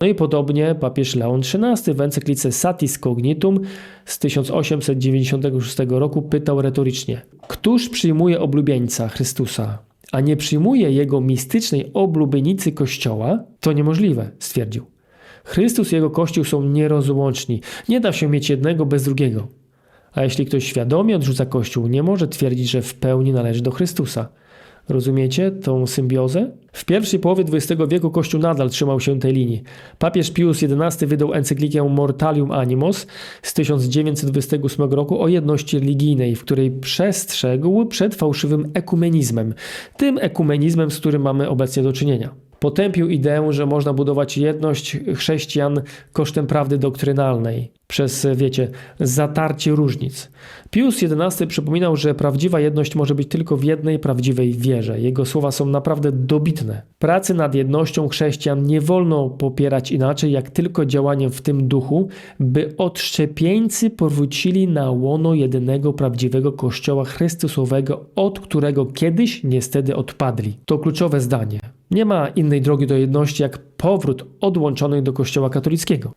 No i podobnie papież Leon XIII w encyklice Satis Cognitum z 1896 roku pytał retorycznie: Któż przyjmuje oblubieńca Chrystusa, a nie przyjmuje jego mistycznej oblubienicy Kościoła? To niemożliwe, stwierdził. Chrystus i jego Kościół są nierozłączni. Nie da się mieć jednego bez drugiego. A jeśli ktoś świadomie odrzuca Kościół, nie może twierdzić, że w pełni należy do Chrystusa. Rozumiecie tą symbiozę? W pierwszej połowie XX wieku Kościół nadal trzymał się tej linii. Papież Pius XI wydał encyklikę Mortalium Animos z 1928 roku o jedności religijnej, w której przestrzegł przed fałszywym ekumenizmem, tym ekumenizmem, z którym mamy obecnie do czynienia. Potępił ideę, że można budować jedność chrześcijan kosztem prawdy doktrynalnej, przez, wiecie, zatarcie różnic. Pius XI przypominał, że prawdziwa jedność może być tylko w jednej prawdziwej wierze. Jego słowa są naprawdę dobitne. Pracy nad jednością chrześcijan nie wolno popierać inaczej, jak tylko działaniem w tym duchu, by odszczepieńcy powrócili na łono jedynego prawdziwego Kościoła Chrystusowego, od którego kiedyś niestety odpadli. To kluczowe zdanie. Nie ma innej drogi do jedności jak powrót odłączonych do Kościoła katolickiego.